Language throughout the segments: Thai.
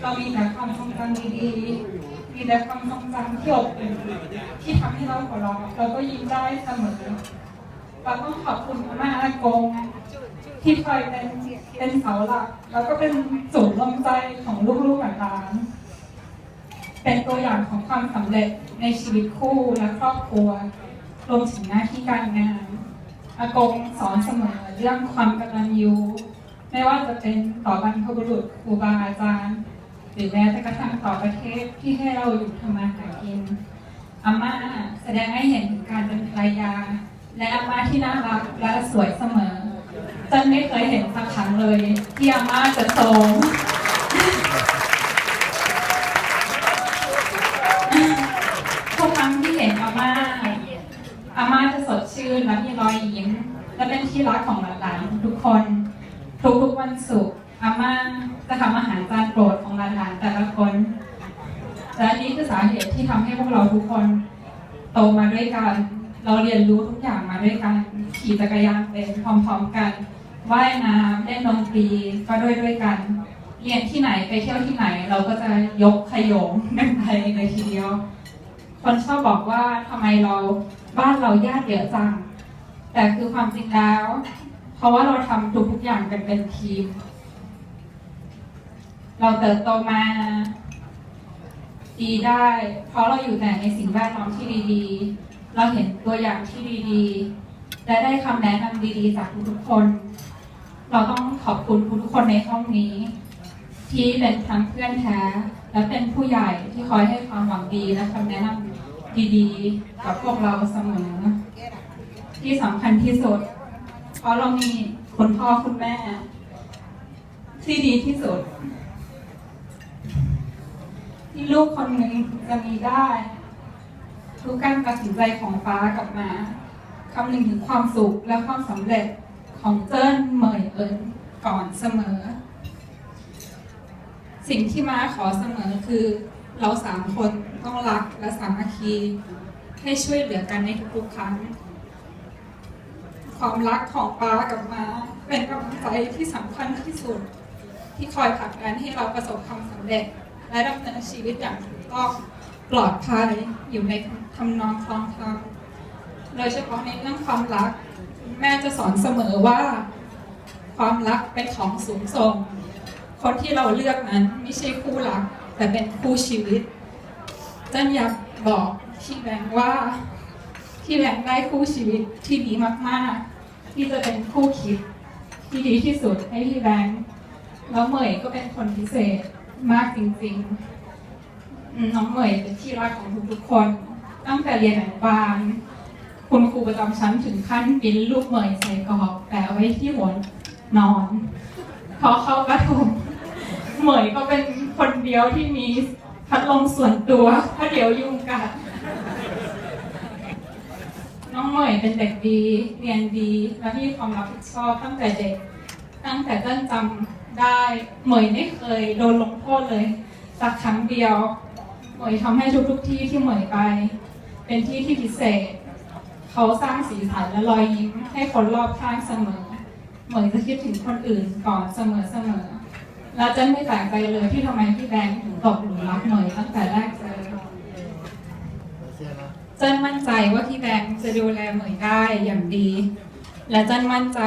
เรามีแต่ความทรงจำดีๆมีแต่ความทรงจำที่อบอุ่นที่ทำให้เราหัวเราะเราก็ยิ้มได้เสมอเราต้องขอบคุณอาม่าอากงที่คอยเป็นเป็นเสาหลัก แล้วก็เป็นศูนย์รวมใจของลูกๆหลานเป็นตัวอย่างของความสำเร็จในชีวิตคู่และครอบครัว รวมถึงหน้าที่การงานอากงสอนเสมอเรื่องความกตัญญูไม่ว่าจะเป็นต่อบรรพบุรุษครูบาอาจารย์ หรือแม้แต่กระทั่งต่อประเทศที่ให้เราอยู่ทำมาหากินอาม่าแสดงให้เห็นถึงการเป็นภรรยา และอาม่าที่น่ารักและสวยเสมอจันไม่เคยเห็นสักครั้งเลย ที่อาม่าจะโทมทุกครั้งที่เห็นอาม่าอาม่าจะสดชื่นและมีรอยยิ้มและเป็นที่รักของหลานๆทุกคน ทุกๆวันศุกร์ อาม่าจะทำอาหารจานโปรดของหลานๆแต่ละคนและนี่คือสาเหตุที่ทำให้พวกเราทุกคนโตมาด้วยกัน เราเรียนรู้ทุกอย่างมาด้วยกันขี่จักรยานเป็นพร้อมๆกันว่ายน้ำเล่นดนตรีก็ด้วยด้วยกัน เรียนที่ไหนไปเที่ยวที่ไหน เราก็จะยกขยงกันไปเลยทีเดียว คนชอบบอกว่าทำไมเราบ้านเราญาติเยอะจัง แต่คือความจริงแล้ว เพราะว่าเราทำทุกๆอย่างกันเป็นทีม เราเติบโตมาดีได้ เพราะเราอยู่แต่ในสิ่งแวดล้อมที่ดีๆ เราเห็นตัวอย่างที่ดีๆ และได้คำแนะนำดีๆ จากทุกๆคน เราต้องขอบคุณทุกๆคนในห้องนี้ ที่เป็นทั้งเพื่อนแท้และเป็นผู้ใหญ่ที่คอยให้ความหวังดีและคำแนะนำดีๆ กับพวกเราเสมอ ที่สำคัญที่สุด เพราะเรามีคุณพ่อคุณแม่ ที่ดีที่สุด ลูกคนหนึ่งจะมีได้ ทุกการตัดสินใจของฟ้ากับมาคำหนึ่งถึงความสุขและความสำเร็จของเจิ้นเหมยเอิญก่อนเสมอ สิ่งที่มาขอเสมอคือเราสามคนต้องรักและสามัคคี ให้ช่วยเหลือกันในทุกๆครั้ง ความรักของป้ากับมาเป็นกำลังใจที่สำคัญที่สุด ที่คอยผลักดันให้เราประสบความสำเร็จ และดำเนินชีวิตอย่างถูกต้องปลอดภัยอยู่ในทำนองคลองธรรมโดยเฉพาะในเรื่องความรัก แม่จะสอนเสมอว่า ความรักเป็นของสูงส่ง คนที่เราเลือกนั้นไม่ใช่คู่รัก แต่เป็นคู่ชีวิตจันอยากบอกพี่แบงค์ว่าพี่แบงค์ได้คู่ชีวิตที่ดีมากๆ ที่จะเป็นคู่คิดที่ดีที่สุดให้พี่แบงค์แล้วเหมยก็เป็นคนพิเศษ มากจริงๆ น้องเหมยเป็นที่รักของทุกๆคน ตั้งแต่เรียนอนุบาลคุณครูประจำชั้นถึงขั้นปิ้นรูปเหมยใส่กรอบแปะไว้ที่หัวนอน พอเข้าประถมเหมยก็เป็นคนเดียวที่มีพัดลมส่วนตัวถ้าเดี๋ยวยุ่งกัดน้องเหมยเป็นเด็กดี เรียนดีและมีความรับผิดชอบตั้งแต่เด็ก ตั้งแต่ต้นจำ ได้เหมยไม่เคยโดนลงโทษเลย สักครั้งเดียวเหมยทำให้ทุกๆที่ที่เหมยไป เป็นที่ที่พิเศษ เขาสร้างสีสันและรอยยิ้มให้คนรอบข้างเสมอ เหมยจะคิดถึงคนอื่นก่อนเสมอเสมอแล้วเจนไม่แปลกใจเลยที่ทำไมพี่แบงค์ถึงตกหลุมรักเหมยตั้งแต่แรกเจอเจ้นมั่นใจว่าพี่แบงค์จะดูแลเหมยได้อย่างดี และเจ้นมั่นใจ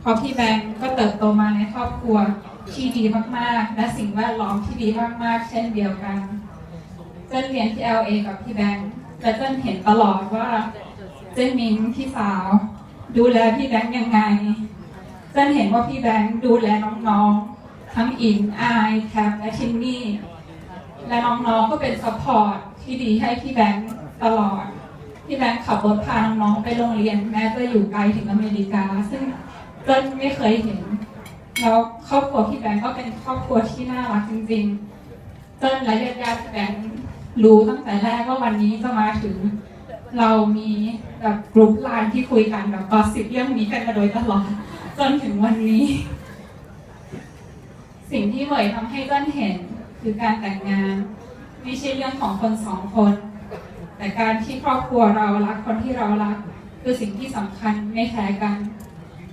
เพราะพี่แบงค์ก็เติบโตมาในครอบครัวที่ดีมากๆ และสิ่งแวดล้อมที่ดีมากๆ เช่นเดียวกัน เจ้นเรียนที่ LA กับพี่แบงค์และเจ้นเห็นตลอดว่า เจ้นมิงพี่สาว ดูแลพี่แบงค์ยังไง เจ้นเห็นว่าพี่แบงค์ดูแลน้องๆ ทั้งอินอายแคปและทินนี่ และน้องๆ ก็เป็นซัพพอร์ตที่ดีให้พี่แบงค์ตลอด พี่แบงค์ขับรถพาน้องๆไปโรงเรียนแม้จะอยู่ไกลถึงอเมริกา ซึ่ง เติ้ลไม่เคยเห็น แล้วครอบครัวพี่แบงค์ก็เป็นครอบครัวที่น่ารักจริงๆเติ้ลและญาติๆพี่แบงค์รู้ตั้งแต่แรกว่าวันนี้จะมาถึง เรามีแบบกลุ่มไลน์ที่คุยกันแบบกอสิบเรื่องนี้กันมาโดยตลอดจนถึงวันนี้ สิ่งที่เหมยทำให้เจ้นเห็นคือการแต่งงาน ไม่ใช่เรื่องของคนสองคน แต่การที่ครอบครัวเรารักคนที่เรารัก คือสิ่งที่สำคัญไม่แพ้กัน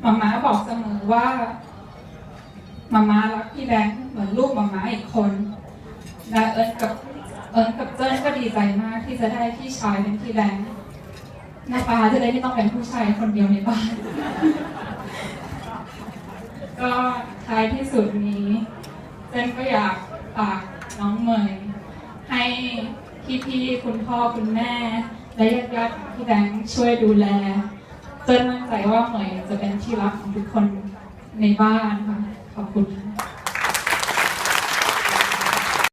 มาม่าบอกเสมอว่ามาม่ารักพี่แบงค์เหมือนลูกมาม่าอีกคนและเอิญกับเอิญกับเจิ้นก็ดีใจมากที่จะได้พี่ชายเป็นพี่แบงค์นะคะจะได้ไม่ต้องเป็นผู้ชายคนเดียวในบ้าน ก็ท้ายที่สุดนี้เจนก็อยากฝากน้องเมยให้พี่ๆคุณพ่อคุณแม่ และญาติๆพี่แบงค์ช่วยดูแล เจนมั่นใจว่าหอยจะเป็นที่รักของทุกคนในบ้านค่ะ ขอบคุณค่ะ